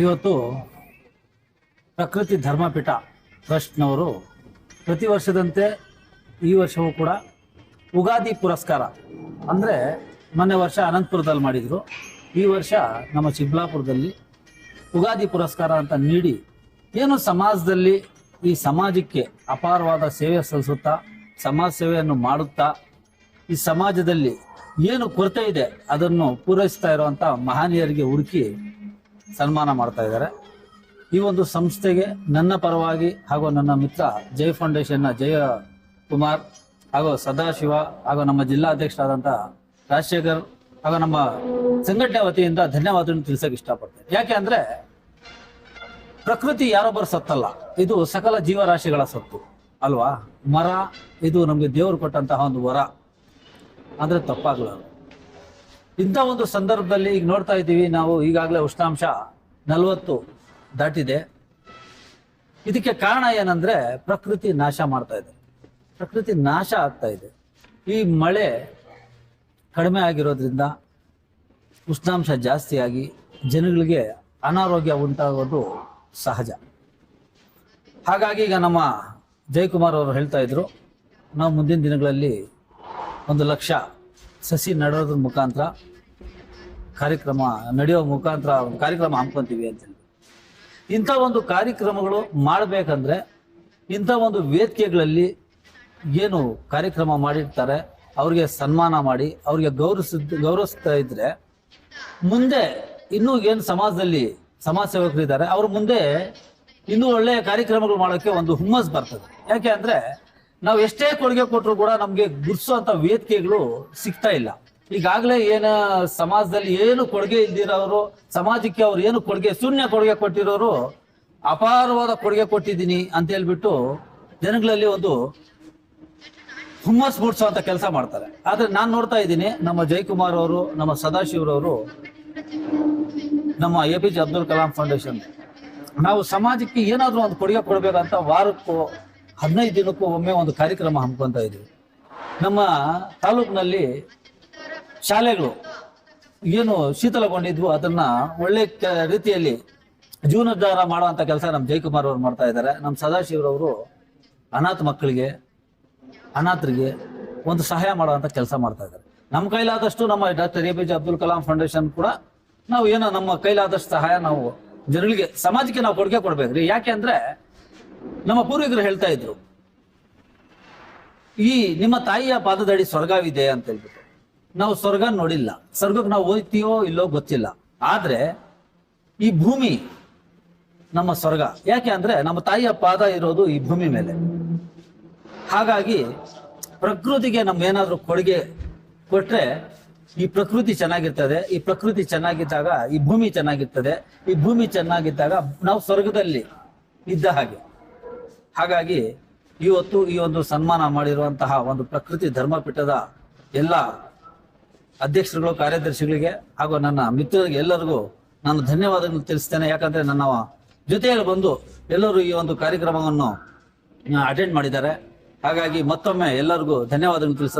ಇವತ್ತು ಪ್ರಕೃತಿ ಧರ್ಮಪೀಠ ಟ್ರಸ್ಟ್ನವರು ಪ್ರತಿ ವರ್ಷದಂತೆ ಈ ವರ್ಷವೂ ಕೂಡ ಉಗಾದಿ ಪುರಸ್ಕಾರ, ಅಂದರೆ ಮೊನ್ನೆ ವರ್ಷ ಅನಂತಪುರದಲ್ಲಿ ಮಾಡಿದರು. ಈ ವರ್ಷ ನಮ್ಮ ಚಿಕ್ಕಬಳ್ಳಾಪುರದಲ್ಲಿ ಉಗಾದಿ ಪುರಸ್ಕಾರ ಅಂತ ನೀಡಿ ಏನು ಸಮಾಜದಲ್ಲಿ ಈ ಸಮಾಜಕ್ಕೆ ಅಪಾರವಾದ ಸೇವೆ ಸಲ್ಲಿಸುತ್ತಾ, ಸಮಾಜ ಸೇವೆಯನ್ನು ಮಾಡುತ್ತಾ, ಈ ಸಮಾಜದಲ್ಲಿ ಏನು ಕೊರತೆ ಇದೆ ಅದನ್ನು ಪೂರೈಸ್ತಾ ಇರುವಂಥ ಮಹನೀಯರಿಗೆ ಹುಡುಕಿ ಸನ್ಮಾನ ಮಾಡ್ತಾ ಇದ್ದಾರೆ. ಈ ಒಂದು ಸಂಸ್ಥೆಗೆ ನನ್ನ ಪರವಾಗಿ ಹಾಗೂ ನನ್ನ ಮಿತ್ರ ಜೈ ಫೌಂಡೇಶನ್ನ ಜಯ ಕುಮಾರ್ ಹಾಗೂ ಸದಾಶಿವ ಹಾಗೂ ನಮ್ಮ ಜಿಲ್ಲಾಧ್ಯಕ್ಷರಾದಂಥ ರಾಜಶೇಖರ್ ಹಾಗೂ ನಮ್ಮ ಸಂಘಟನೆ ವತಿಯಿಂದ ಧನ್ಯವಾದಗಳನ್ನು ತಿಳಿಸಕ್ಕೆ ಇಷ್ಟಪಡ್ತೇನೆ. ಯಾಕೆ ಅಂದ್ರೆ ಪ್ರಕೃತಿ ಯಾರೊಬ್ಬರು ಸತ್ತಲ್ಲ. ಇದು ಸಕಲ ಜೀವರಾಶಿಗಳ ಸತ್ತು ಅಲ್ವಾ? ಮರ, ಇದು ನಮಗೆ ದೇವರು ಕೊಟ್ಟಂತಹ ಒಂದು ವರ. ಅಂದ್ರೆ ತಪ್ಪಾಗಲಾರದು. ಇಂಥ ಒಂದು ಸಂದರ್ಭದಲ್ಲಿ ಈಗ ನೋಡ್ತಾ ಇದ್ದೀವಿ, ನಾವು ಈಗಾಗಲೇ ಉಷ್ಣಾಂಶ ನಲವತ್ತು ದಾಟಿದೆ. ಇದಕ್ಕೆ ಕಾರಣ ಏನಂದ್ರೆ ಪ್ರಕೃತಿ ನಾಶ ಮಾಡ್ತಾ ಇದೆ. ಪ್ರಕೃತಿ ನಾಶ ಆಗ್ತಾ ಇದೆ. ಈ ಮಳೆ ಕಡಿಮೆ ಆಗಿರೋದ್ರಿಂದ ಉಷ್ಣಾಂಶ ಜಾಸ್ತಿಯಾಗಿ ಜನಗಳಿಗೆ ಅನಾರೋಗ್ಯ ಉಂಟಾಗೋದು ಸಹಜ. ಹಾಗಾಗಿ ಈಗ ನಮ್ಮ ಜಯಕುಮಾರ್ ಅವರು ಹೇಳ್ತಾ ಇದ್ರು, ನಾವು ಮುಂದಿನ ದಿನಗಳಲ್ಲಿ ಒಂದು ಲಕ್ಷ ಸಸಿ ನೆಡೋದ್ರ ಮುಖಾಂತರ ಕಾರ್ಯಕ್ರಮ ನಡೆಯೋ ಮುಖಾಂತರ ಕಾರ್ಯಕ್ರಮ ಹಮ್ಕೊಂತೀವಿ ಅಂತ ಹೇಳಿ. ಇಂಥ ಒಂದು ಕಾರ್ಯಕ್ರಮಗಳು ಮಾಡಬೇಕಂದ್ರೆ ಇಂಥ ಒಂದು ವೇದಿಕೆಗಳಲ್ಲಿ ಏನು ಕಾರ್ಯಕ್ರಮ ಮಾಡಿರ್ತಾರೆ, ಅವ್ರಿಗೆ ಸನ್ಮಾನ ಮಾಡಿ, ಅವ್ರಿಗೆ ಗೌರವಿಸಿದ, ಗೌರವಿಸ್ತಾ ಇದ್ರೆ ಮುಂದೆ ಇನ್ನೂ ಏನು ಸಮಾಜದಲ್ಲಿ ಸಮಾಜ ಸೇವಕರು ಇದ್ದಾರೆ, ಅವ್ರ ಮುಂದೆ ಇನ್ನೂ ಒಳ್ಳೆಯ ಕಾರ್ಯಕ್ರಮಗಳು ಮಾಡೋಕ್ಕೆ ಒಂದು ಹುಮ್ಮಸ್ ಬರ್ತದೆ. ಯಾಕೆ ಅಂದ್ರೆ ನಾವು ಎಷ್ಟೇ ಕೊಡುಗೆ ಕೊಟ್ಟರು ಕೂಡ ನಮಗೆ ಗುರ್ಸುವಂತ ವೇದಿಕೆಗಳು ಸಿಗ್ತಾ ಇಲ್ಲ. ಈಗಾಗಲೇ ಏನ ಸಮಾಜದಲ್ಲಿ ಏನು ಕೊಡುಗೆ ಇಲ್ದಿರೋರು, ಸಮಾಜಕ್ಕೆ ಅವ್ರು ಏನು ಕೊಡುಗೆ, ಶೂನ್ಯ ಕೊಡುಗೆ ಕೊಟ್ಟಿರೋರು, ಅಪಾರವಾದ ಕೊಡುಗೆ ಕೊಟ್ಟಿದ್ದೀನಿ ಅಂತ ಹೇಳ್ಬಿಟ್ಟು ಜನಗಳಲ್ಲಿ ಒಂದು ಹುಮ್ಮಸ್ ಮೂಡಿಸುವಂತ ಕೆಲಸ ಮಾಡ್ತಾರೆ. ಆದ್ರೆ ನಾನ್ ನೋಡ್ತಾ ಇದ್ದೀನಿ, ನಮ್ಮ ಜಯಕುಮಾರ್ ಅವರು, ನಮ್ಮ ಸದಾಶಿವರವರು ನಮ್ಮ A P J Abdul Kalam foundation, ನಾವು ಸಮಾಜಕ್ಕೆ ಏನಾದ್ರೂ ಒಂದು ಕೊಡುಗೆ ಕೊಡ್ಬೇಕಂತ ವಾರಕ್ಕೂ ಹದಿನೈದು ದಿನಕ್ಕೂ ಒಮ್ಮೆ ಒಂದು ಕಾರ್ಯಕ್ರಮ ಹಮ್ಕೊಂತ ಇದೀವಿ ನಮ್ಮ ತಾಲೂಕಿನಲ್ಲಿ ಶಾಲೆಗಳು ಏನು ಶೀತಲಗೊಂಡಿದ್ವು, ಅದನ್ನ ಒಳ್ಳೆ ರೀತಿಯಲ್ಲಿ ಜೀವನೋದ್ಧಾರ ಮಾಡುವಂತ ಕೆಲಸ ನಮ್ಮ ಜಯಕುಮಾರ್ ಅವರು ಮಾಡ್ತಾ ಇದ್ದಾರೆ. ನಮ್ಮ ಸದಾಶಿವರವರು ಅನಾಥ ಮಕ್ಕಳಿಗೆ, ಅನಾಥರಿಗೆ ಒಂದು ಸಹಾಯ ಮಾಡುವಂತ ಕೆಲಸ ಮಾಡ್ತಾ ಇದ್ದಾರೆ. ನಮ್ಮ ಕೈಲಾದಷ್ಟು ನಮ್ಮ doctor A P J Abdul Kalam foundation ಕೂಡ ನಾವು ಏನೋ ನಮ್ಮ ಕೈಲಾದಷ್ಟು ಸಹಾಯ ನಾವು ಜನಗಳಿಗೆ ಸಮಾಜಕ್ಕೆ ನಾವು ಕೊಡುಗೆ ಕೊಡ್ಬೇಕ್ರಿ ಯಾಕೆ ಅಂದ್ರೆ ನಮ್ಮ ಪೂರ್ವಿಕರು ಹೇಳ್ತಾ ಇದ್ರು, ಈ ನಿಮ್ಮ ತಾಯಿಯ ಪಾದದಡಿ ಸ್ವರ್ಗವಿದೆ ಅಂತ ಹೇಳ್ಬಿಟ್ಟು. ನಾವು ಸ್ವರ್ಗ ನೋಡಿಲ್ಲ. ಸ್ವರ್ಗಕ್ಕೆ ನಾವು ಹೋಗ್ತೀವೋ ಇಲ್ಲೋ ಗೊತ್ತಿಲ್ಲ. ಆದ್ರೆ ಈ ಭೂಮಿ ನಮ್ಮ ಸ್ವರ್ಗ. ಯಾಕೆ ಅಂದ್ರೆ ನಮ್ಮ ತಾಯಿಯ ಪಾದ ಇರೋದು ಈ ಭೂಮಿ ಮೇಲೆ. ಹಾಗಾಗಿ ಪ್ರಕೃತಿಗೆ ನಮ್ಗೇನಾದ್ರೂ ಕೊಡುಗೆ ಕೊಟ್ರೆ ಈ ಪ್ರಕೃತಿ ಚೆನ್ನಾಗಿರ್ತದೆ. ಈ ಪ್ರಕೃತಿ ಚೆನ್ನಾಗಿದ್ದಾಗ, ಈ ಭೂಮಿ ಚೆನ್ನಾಗಿರ್ತದೆ. ಈ ಭೂಮಿ ಚೆನ್ನಾಗಿದ್ದಾಗ ನಾವು ಸ್ವರ್ಗದಲ್ಲಿ ಇದ್ದ ಹಾಗೆ. ಹಾಗಾಗಿ ಇವತ್ತು ಈ ಒಂದು ಸನ್ಮಾನ ಮಾಡಿರುವಂತಹ ಒಂದು ಪ್ರಕೃತಿ ಧರ್ಮಪೀಠದ ಎಲ್ಲ ಅಧ್ಯಕ್ಷರುಗಳು, ಕಾರ್ಯದರ್ಶಿಗಳಿಗೆ ಹಾಗೂ ನನ್ನ ಮಿತ್ರರಿಗೆ ಎಲ್ಲರಿಗೂ ನಾನು ಧನ್ಯವಾದಗಳನ್ನು ತಿಳಿಸ್ತೇನೆ. ಯಾಕಂದ್ರೆ ನನ್ನ ಜೊತೆಯಲ್ಲಿ ಬಂದು ಎಲ್ಲರೂ ಈ ಒಂದು ಕಾರ್ಯಕ್ರಮವನ್ನು ಅಟೆಂಡ್ ಮಾಡಿದ್ದಾರೆ. ಹಾಗಾಗಿ ಮತ್ತೊಮ್ಮೆ ಎಲ್ಲರಿಗೂ ಧನ್ಯವಾದಗಳು ತಿಳಿಸ